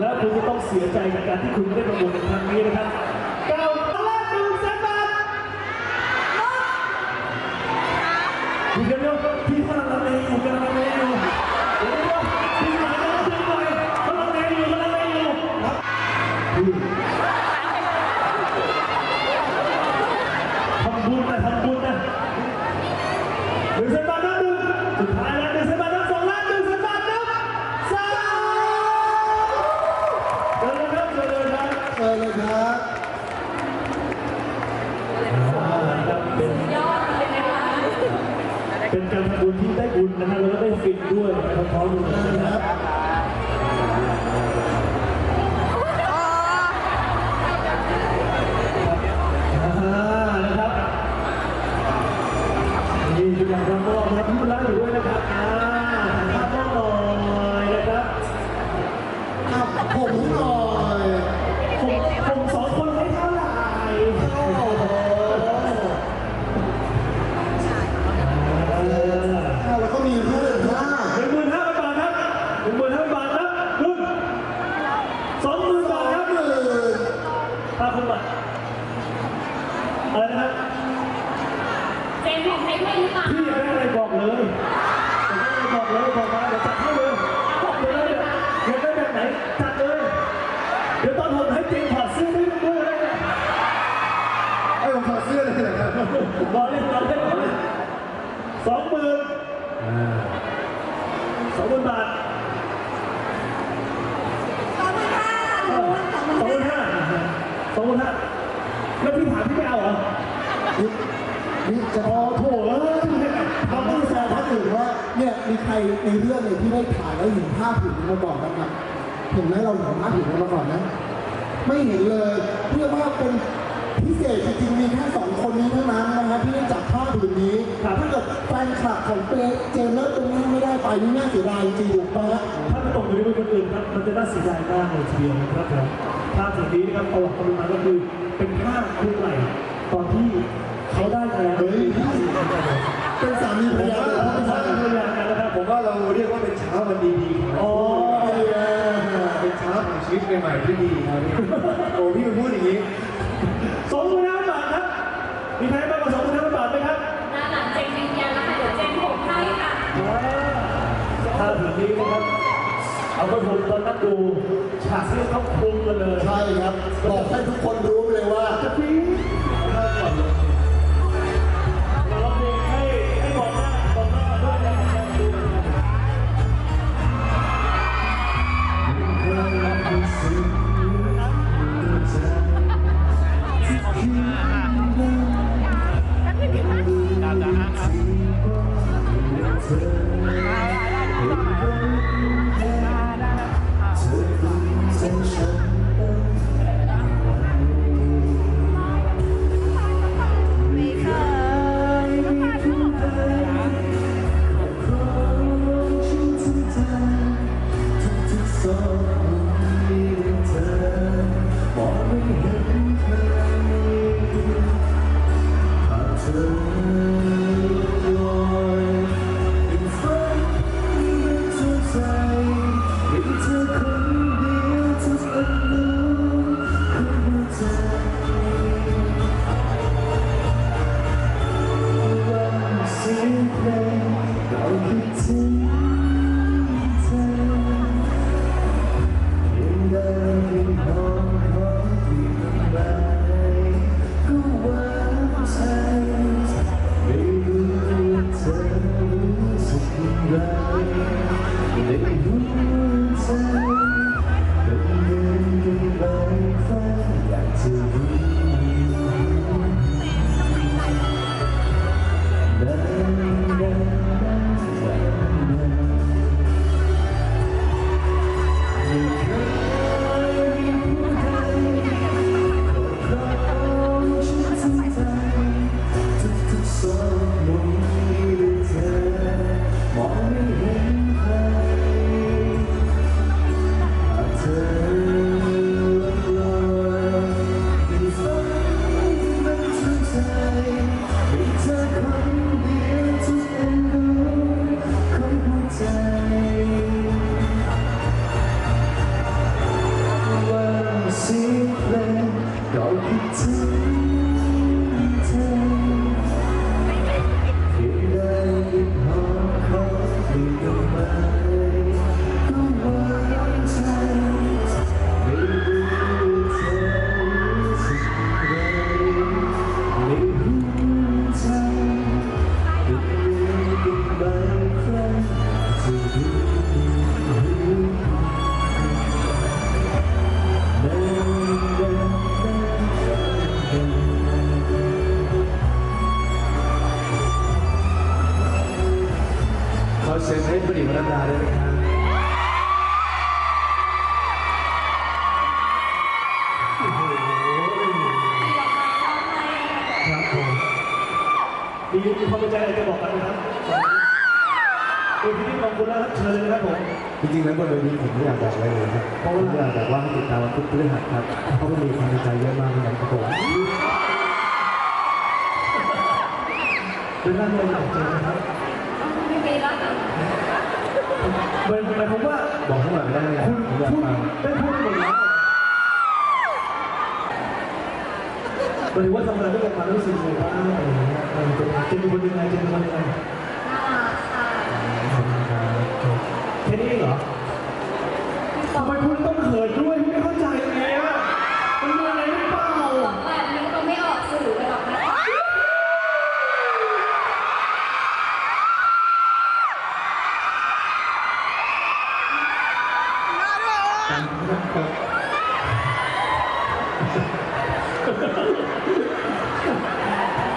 และคุณจะต้องเสียใจกับการที่คุณไม่ได้ประมูลในครั้งนี้นะครับ เป็นการทำบุญที่ได้บุญนะฮะแล้วก็ได้ฟินด้วยพร้อมๆกันนะครับอ่านะครับนี่ทุกอย่างเรามอบนะครับพี่บุญรักอยู่ด้วยนะครับอ่าถ่ายภาพมอบหน่อยนะครับ ผมหน่อย ผมผมสองคนไม่เท่าไหร่ โอ้โห เออ อะแล้วก็มีรูปหน้า หนึ่งหมื่นห้าพันบาทครับหนึ่งหมื่นห้าพันบาทครับหนึ่งสองหมื่น ส บา อ ท ง ครับ หมื่น ห้าพันบาทอะไรนะครับ เจมส์ของให้ด้วยหรือเปล่า พี่อยากได้อะไรบอกเลยอยากได้อะไรบอกเลยบอกมาเดี๋ยวจัดให้เลยบอกเลยอยากได้แบบไหนจัดเลย เดี๋ยวตอนผมให้เจมส์ถอดเสื้อได้ด้วยเลยนะ ไอ้ผมถอดเสื้อเลยนะครั บอกเลยบอกเลยบอกเลยสองหมื่นสองหมื่นบาทขอบคุณค่ะสองหมื่นห้าสองหมื่นห้าแล้วพี่ถามพี่ไม่เอาเหรอนี่จะอ๋อโถเอ้ยเราต้องแซวท่านอื่นว่าเนี่ยมีใครในเรื่องเนี่ยที่ได้ถ่ายแล้วเห็นภาพผืนมาก่อนบ้างครับเห็นไหมเราเห็นภาพผืนมาก่อนนะไม่เห็นเลยเรียกว่าเป็น พิเศษจริงๆมีแค่สองคนนี้เท่านั้นนะครับที่ได้จับภาพผืนนี้ถ้าเกิดแฟนคลับของเปเจมส์แล้วตรงนี้ไม่ได้ไปนี่น่าเสียดายจริงๆถูกปะถ้าไม่ตกอยู่ในมือคนอื่นครับมันจะน่าเสียดายมากเลยทีเดียวนะครับผมภาพสิ่งนี้นะครับเอาหลักความมาก็คือเป็นภาพคุณใหม่ตอนที่เขาได้มาแล้วเฮ้ยเป็นสามีภรรยาเลยเขาไม่เป็นใช่สามีภรรยากันนะครับผมก็เราเรียกว่าเป็นเช้าวันดีๆของอ๋อเป็นเช้าของชีวิตใหม่ๆที่ดีครับพี่โอ้พี่มาพูดอย่างนี้ สองหมื่นห้าบาทครับ มีใครมากกว่าสองหมื่นห้าบาทไหมครับด้านหลังเจมส์ยืนยันแล้วค่ะเดี๋ยวเจมส์ผมให้ค่ะภาพแบบนี้นะครับ เอาไปผมตอนนั้นดูฉากที่เขาคุมกันเลย ใช่ครับ บอกให้ทุกคนรู้เลยว่าจะปี๊ดเรา ก็ ไม่อยากบอกอะไรเลยครับเพราะว่าอยากแบบว่าให้ติดตามวันพุธพฤหัสครับเพราะมันมีความในใจเยอะมากเลยครับผมเป็นร่างกายหนักจริงนะครับไม่มีแล้วค่ะหมายหมายความว่าบอกให้หน่อยไม่ได้ไหมครับคุณผมอยากพูดฟังได้พูดหมดแล้วหมายถึงว่าทำงานด้วยกันมารู้สึกยังไงบ้างอะไรอย่างเงี้ยเออเป็นเจนเป็นคนยังไงเจนเป็นคนยังไง น่ารักค่ะ ขอบคุณครับแค่นี้เองเหรอ ทำไมคุณต้องเขินด้วยไม่เข้าใจไงอะมันมีอะไรหรือเปล่า บอกแบบนี้ก็ไม่ออกสื่อเลยหรอกนะ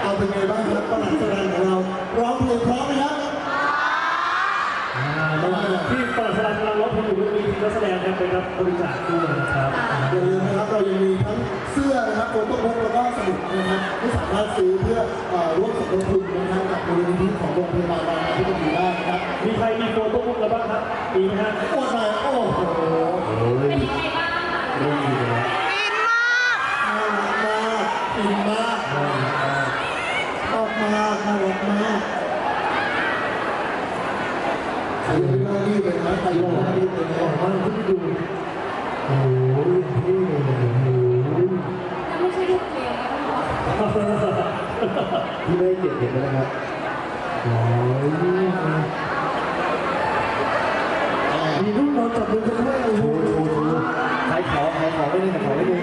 เอาเป็นไงบ้างครับประหลัดแสดงของเราร้องเพลงเพราะไหมครับ อ่าระหว่างที่เปิดสลักกำลังร้องเพลงอยู่มีทีม นักแสดงกันไปรับบริจาคด้วยนะครับอย่าลืมนะครับเรายังมีทั้งเสื้อนะครับโฟโต้บุ๊กแล้วก็สมุดนะครับที่สามารถซื้อเพื่อเอ่อร่วมสมทบทุนนะครับกับมูลนิธิของโรงพยาบาลบางนาที่เป็นอยู่ได้นะครับมีใครมีโฟโต้บุ๊กแล้วบ้างครับมีไหมฮะ โอ้ยโอ้โหโอ้ยเป็นยังไงบ้างคะ เรื่องดีเลยนะ ไปเลยมันขึ้นดูโอ้ยพี่ไม่ใช่ลูกเลี้ยงพี่ไม่เก็บเห็นนะครับโอ้ยมีลูกนอนจับมือกันด้วยโอ้โชโหว์โชว์โชว์ของขายขอไม่ได้ขายขอไม่ได้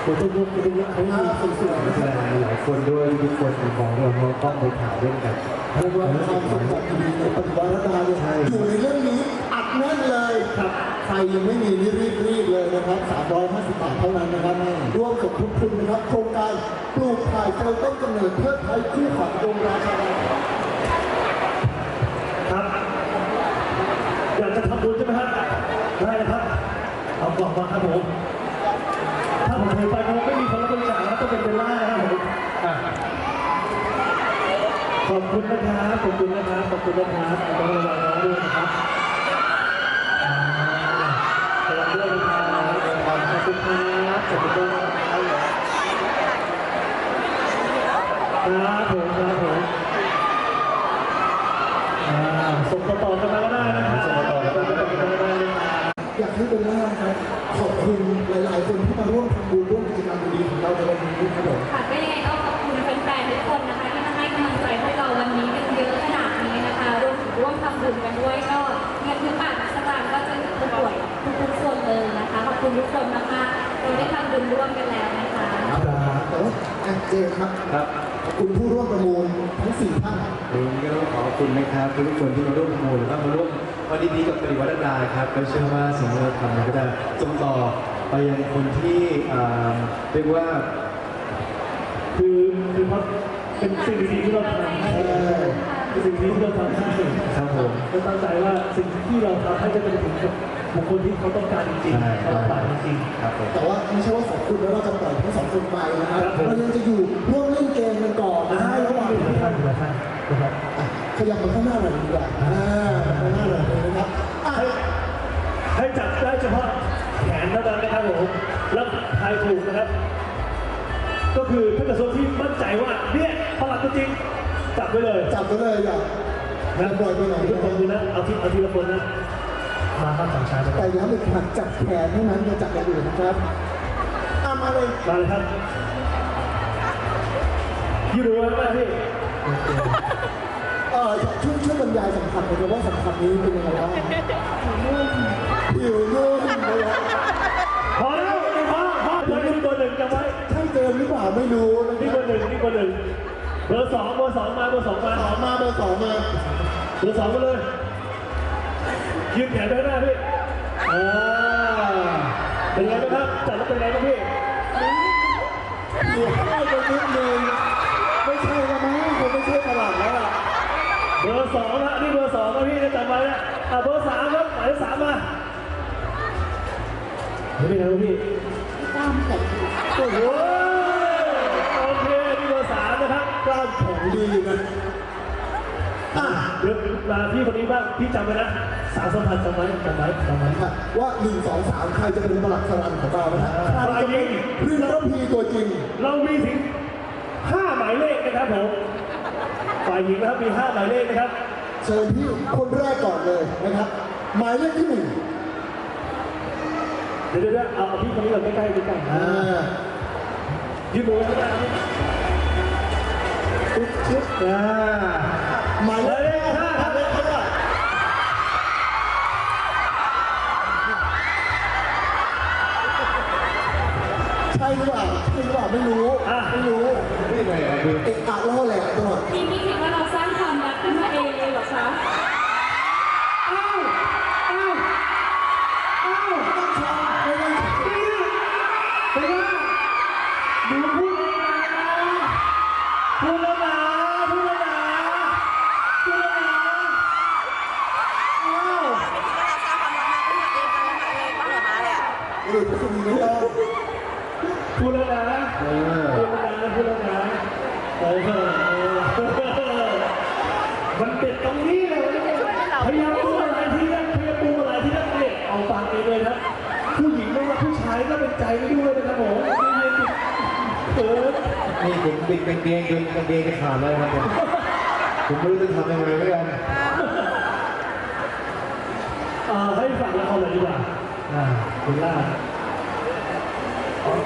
โฟโต้บุ๊กโฟโต้บุ๊กเขามีรักสุดๆนักนะแสครับดหลายคนด้วยทุกคนมองด้วยเราต้องไปถ่ายด้วยกัน เรียกว่าความทรงจำดีในปัจจุบันรัตนาเนี่ยอยู่ในเรื่องนี้อัดแน่นเลยครับใครยังไม่มีนี่รีบรีบเลยนะครับ350บาทเท่านั้นนะครับร่วมกับทุกคุณนะครับ โครงการปลูกถ่ายเจอต้นกำเนิดเพื่อไทยคู่ขวัญองราชาครับ อยากจะทำบุญใช่ไหมฮะได้นะครับเอากล่องมาครับผมถ้าผมถือไปคงไม่มีคนรับบริจาคแล้วต้องเป็นเบลล่านะครับผมอะข อบคุณนะครับ ขอบคุณนะครับ ขอบคุณนะครับขอบคุณระวังน้องด้วยนะครับ อะเจมส์ครับ ครับขอบคุณผู้ร่วมประมูลทั้งสี่ท่านวันนี้ก็ต้องขอบคุณนะครับทุกคนที่มาร่วมประมูลหรือว่ามาร่วมวันดีๆกับปริวัฒนาครับก็เชื่อว่าสิ่งที่เราทำเนี่ยก็จะส่งต่อไปยังคนที่อ่าเรียกว่า คือคือมันเป็นสิ่งดีๆที่เราทำให้เป็นสิ่งดีที่เราทำให้ครับผมก็ตั้งใจว่าสิ่งที่เราทำให้จะเป็นถึงกับ บุคคลที่เขาต้องการจริงใช่ๆเขาต้องการจริงครับผม แต่ว่าไม่ใช่ว่าขอบคุณแล้วเราจะปล่อยทั้งสองคนไปนะครับครับผม เรายังจะอยู่ร่วมเล่นเกมกันก่อนๆนะฮะระหว่างท่านท่านนะครับ อะขยับมาข้างหน้าหน่อยดีกว่าอ่าข้างหน้าหน่อยเลยนะครับอะให้ให้จับได้เฉพาะแขนเท่านั้นนะครับผมแล้วทายถูกนะครับ ก็คือถ้าเกิดโซนที่มั่นใจว่าเนี่ยประหลัดตัวจริงจับไว้เลยจับไปเลยอย่านะปล่อยไปหน่อยทุกคนดูนะเอาทีเอาทีละคนนะ มาครับสองชายไปก่แต่อนย้ำอีกครั้งจับแขนเท่านั้นอย่าจับอย่างอื่นนะครับมาเลยมาเลยครับยืนดูไว้ไหมพี่เออช่วยช่วยบรรยายสัมผัสหน่อยครับว่าสัมผัสนี้เป็นยังไงบ้างผิวนุ่มนะครับพอแล้วพอพอเดี๋ยวนี่เบอร์หนึ่งจำไว้ใช่เจมหรือเปล่าไม่รู้นะคนี่รับเบอร์หนึ่งนี่เบอร์หนึ่งเบอร์สองเบอร์สองมาเบอร์สองมา สองมาเบอร์สองมา เบอร์สองมาเลย ยืนแขนไปข้างหน้าพี่อ่าเป็นไงบ้างครับจัดแล้วเป็นไงบ้างพี่อยู่ใกล้ไปนิดนึงไม่ใช่ละมั้งคงไม่ใช่ตลาดแล้วล่ะเบอร์สองนะนี่เบอร์สองนะพี่จะจำไว้นะอะเบอร์สามครับหมายเลขสามมาเฮ้ยเป็นไงบ้างพี่ตามเกิดโอ้โหโอเคนี่เบอร์สามนะครับกล้ามของดีนะอะ เดี๋ยวมาพี่คนนี้บ้างพี่จำไว้นะสามสัมพันธ์จำไว้จำไว้จำไว้อะว่าหนึ่งสองสามใครจะเป็นประหลัดสวรรค์ของเรานะใครจะเป็นพี่นรพีตัวจริง เรามีถึงห้าหมายเลขนะครับผมฝ่ายหญิงนะครับมีห้าหมายเลขนะครับเชิญพี่คนแรกก่อนเลยนะครับ หมายเลขที่หนึ่งเดี๋ยวเดี๋ยวเดี๋ยวเอาเอาพี่คนนี้เราใกล้ๆใกล้ๆอ่ายืนมือข้างหน้าพี่ปุ๊บปุ๊บอ่าหมายเลข ใช่หรือเปล่าใช่หรือเปล่าไม่รู้ไม่รู้นี่ไงครับคือเอกอักล่อแหลกตลอดนี่พี่คิดว่าเราสร้างความรักขึ้นมาเองเลยเหรอคะอ้าวอ้าวอ้าวต้องชมไม่ได้เป็นไงหนูพูดเองนะพูดแล้วนะพูดแล้วนะพูดแล้วนะอ้าวเราสร้างความรักมาขึ้นมาเองกันมาเองบ้างเหรอคะเนี่ย พูดแล้วนะเออพูดแล้วนะพูดแล้วนะเออมันเด็ดตรงนี้เลยพยายามปูอะไรที่นั่นพยายามปูอะไรที่นั่นเนี่ยเอาฟังเองเลยนะผู้หญิงไม่ว่าผู้ชายก็เป็นใจไม่ด้วยนะครับผมไม่เรียนเออนี่ผมบิดกางเกงจนกางเกงจะขาดแล้วครับผมผมไม่รู้จะทำยังไงเหมือนกันเออให้ฝั่งละครเลยดีกว่าอ่าคุณล่า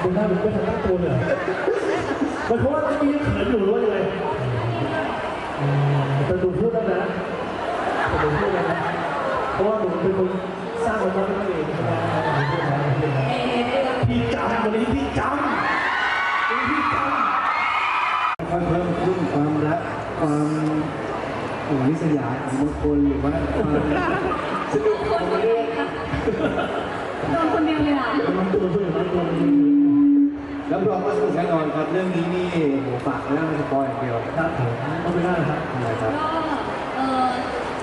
อ๋อคุณล่ามันไม่ทันตั้งตัวเลยเหรอมันเพราะว่าเมื่อกี้ยังเขินอยู่หรือว่ายังไงอืมแต่ดูพูดแล้วนะแต่ดูพูดแล้วนะเพราะว่าหนูเป็นคนสร้างมันมาเป็นเองใช่ไหมหนูพูดนะหนูพูดนะเอ๊ะพี่จำวันนี้พี่จำวันนี้พี่จำค่อยเพิ่มขึ้นความรักความโอ้นิสยาของบางคนหรือว่าความคนเดียวค่ะโดนคนเดียวเลยอะมันตัวตัวมันตัว มันรับรองว่าสนุกแน่นอนครับ เรื่องนี้นี่โหฝากไม่ได้ไม่สปอยอย่างเดียวครับผมเอาไม่ได้ครับนะครับ ก็เออ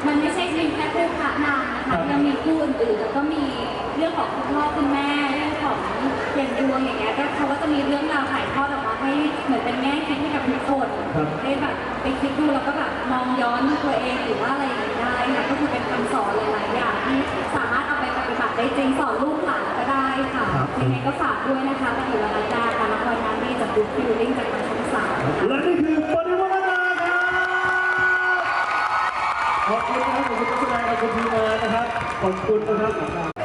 มันไม่ใช่เพียงแค่คู่พระนางนะคะยังมีคู่อื่นๆแล้วก็มีเรื่องของคุณพ่อคุณแม่เรื่องของอย่างดวงอย่างเงี้ยก็เขาก็จะมีเรื่องราวถ่ายทอดออกมาให้เหมือนเป็นแง่คิดให้กับทุกคนได้แบบไปคิดดูแล้วก็แบบมองย้อนตัวเองหรือว่าอะไรอย่างเงี้ยได้ค่ะก็คือเป็นคำสอนหลายๆอย่างที่สามารถเอาไปปฏิบัติได้จริงสอนลูกหลานก็ได้ค่ะยังไงก็ฝากด้วยนะคะปฏิวัติดาค่ะละครน้ำดี จากดูฟิลลิ่งจากทางช่องสามค่ะ และนี่คือปฏิวัตินาครับขอบคุณนะครับขอบคุณนักแสดงขอบคุณทีมงานนะครับขอบคุณนะครับ